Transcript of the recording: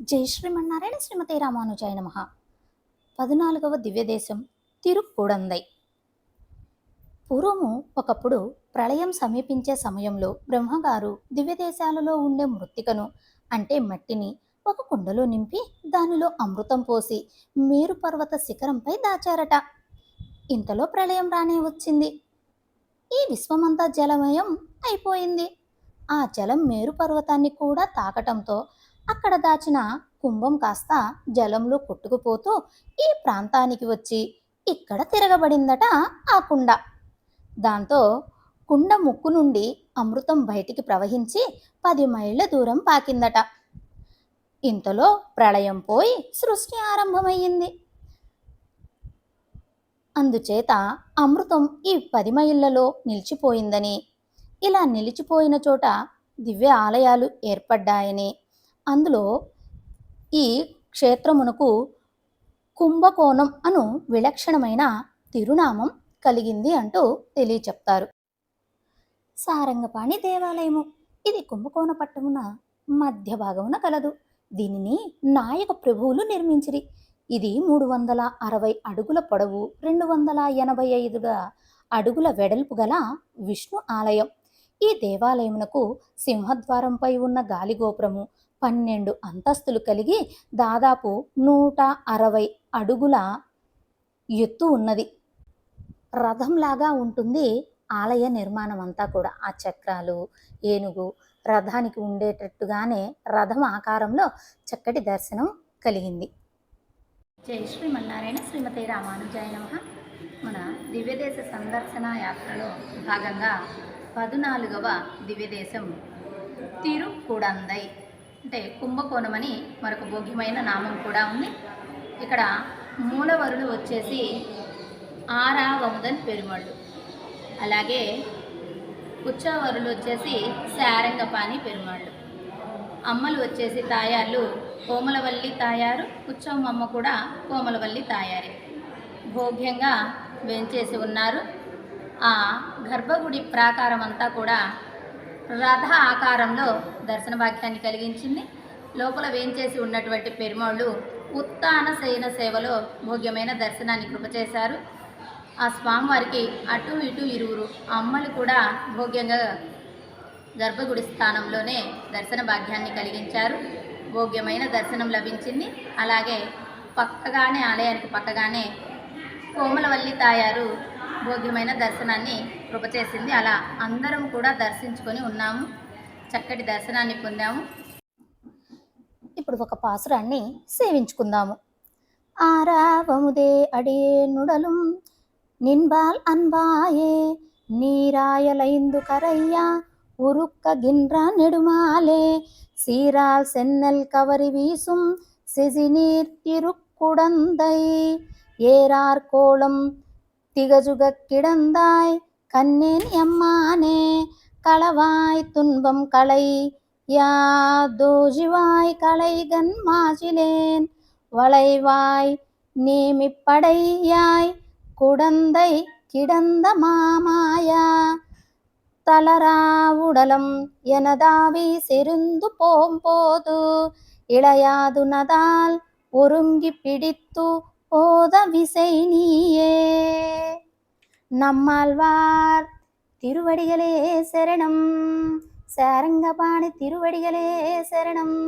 జై శ్రీమన్నారాయణ శ్రీమతి రామానుజాయ నమ. పద్నాలుగవ దివ్యదేశం తిరుక్కుడందై. పూర్వము ఒకప్పుడు ప్రళయం సమీపించే సమయంలో బ్రహ్మగారు దివ్యదేశాలలో ఉండే మృత్తికను అంటే మట్టిని ఒక కుండలో నింపి దానిలో అమృతం పోసి మేరు పర్వత శిఖరంపై దాచారట. ఇంతలో ప్రళయం రానే వచ్చింది. ఈ విశ్వమంతా జలమయం అయిపోయింది. ఆ జలం మేరు పర్వతాన్ని కూడా తాకటంతో అక్కడ దాచిన కుంభం కాస్త జలంలో కొట్టుకుపోతూ ఈ ప్రాంతానికి వచ్చి ఇక్కడ తిరగబడిందట ఆ కుండ. దాంతో కుండ ముక్కు నుండి అమృతం బయటికి ప్రవహించి పది మైళ్ళ దూరం పాకిందట. ఇంతలో ప్రళయం పోయి సృష్టి ఆరంభమయ్యింది. అందుచేత అమృతం ఈ పది మైళ్ళలో నిలిచిపోయిందని ఇలా నిలిచిపోయిన చోట దివ్య ఆలయాలు ఏర్పడ్డాయని అందులో ఈ క్షేత్రమునకు కుంభకోణం అను విలక్షణమైన తిరునామం కలిగింది అంటూ తెలియచెప్తారు. సారంగపాణి దేవాలయము. ఇది కుంభకోణ పట్టమున మధ్య భాగమున కలదు. దీనిని నాయక ప్రభువులు నిర్మించిరి. ఇది మూడు వందల అరవై అడుగుల పొడవు రెండు వందల ఎనభై ఐదుగా అడుగుల వెడల్పు గల విష్ణు ఆలయం. ఈ దేవాలయమునకు సింహద్వారంపై ఉన్న గాలిగోపురము పన్నెండు అంతస్తులు కలిగి దాదాపు నూట అరవై అడుగుల ఎత్తు ఉన్నది. రథంలాగా ఉంటుంది ఆలయ నిర్మాణం అంతా కూడా. ఆ చక్రాలు ఏనుగు రథానికి ఉండేటట్టుగానే రథం ఆకారంలో చక్కటి దర్శనం కలిగింది. జై శ్రీమన్నారాయణ శ్రీమతి రామానుజాయ నమ. మన దివ్యదేశ సందర్శన యాత్రలో భాగంగా పద్నాలుగవ దివ్యదేశం తిరుకుడందై అంటే కుంభకోణం అని మరొక భోగ్యమైన నామం కూడా ఉంది. ఇక్కడ మూలవరులు వచ్చేసి ఆరావముదన్ పెరుమళ్ళు. అలాగే ఉచ్చవరులు వచ్చేసి శారంగపాణి పెరుమాళ్ళు. అమ్మలు వచ్చేసి తాయార్లు కోమలవల్లి తాయారు ఉచ్చవమ్మ కూడా కోమలవల్లి తాయారే. భోగ్యంగా వేంచేసి ఉన్నారు. ఆ గర్భగుడి ప్రాకారం అంతా కూడా రథ ఆకారంలో దర్శన భాగ్యాన్ని కలిగించింది. లోపల వేంచేసి ఉన్నటువంటి పెరుమాళ్ళు ఉత్తాన శయన సేవలో భోగ్యమైన దర్శనాన్ని కృపచేశారు. ఆ స్వామివారికి అటు ఇటు ఇరువురు అమ్మలు కూడా భోగ్యంగా గర్భగుడి స్థానంలోనే దర్శన భాగ్యాన్ని కలిగించారు. భోగ్యమైన దర్శనం లభించింది. అలాగే పక్కగానే ఆలయానికి పక్కగానే కోమలవల్లి తాయారు భోగ్యమైన దర్శనాన్ని కృప చేసింది అలా అందరం కూడా దర్శించుకొని ఉన్నాము చక్కటి దర్శనాన్ని పొందాము ఇప్పుడు ఒక పాసురాన్ని సేవించుకుందాము ఆరావముదే అడే నుడలం நின்பால் அன்பாயே நீராயலைந்து கரையா உருக்க கின்றா நெடுமாலே சீரால் சென்னல் கவரி வீசும் சிசிநீர் திருக்குடந்தை ஏறார் கோலம் திகஜுக கிடந்தாய் கண்ணேன் எம்மானே களவாய் துன்பம் களை யாதோஜிவாய் களை மாசிலேன் வளைவாய் நீமிப்படையாய். குடந்தை கிடந்த மாமாயா தளரா உடலம் எனதாவி செருந்து போம்போது இளையாது நதால் ஒருங்கி பிடித்து போத விசை நீயே நம்மாழ்வார் திருவடிகளே சரணம். சாரங்கபாணி திருவடிகளே சரணம்.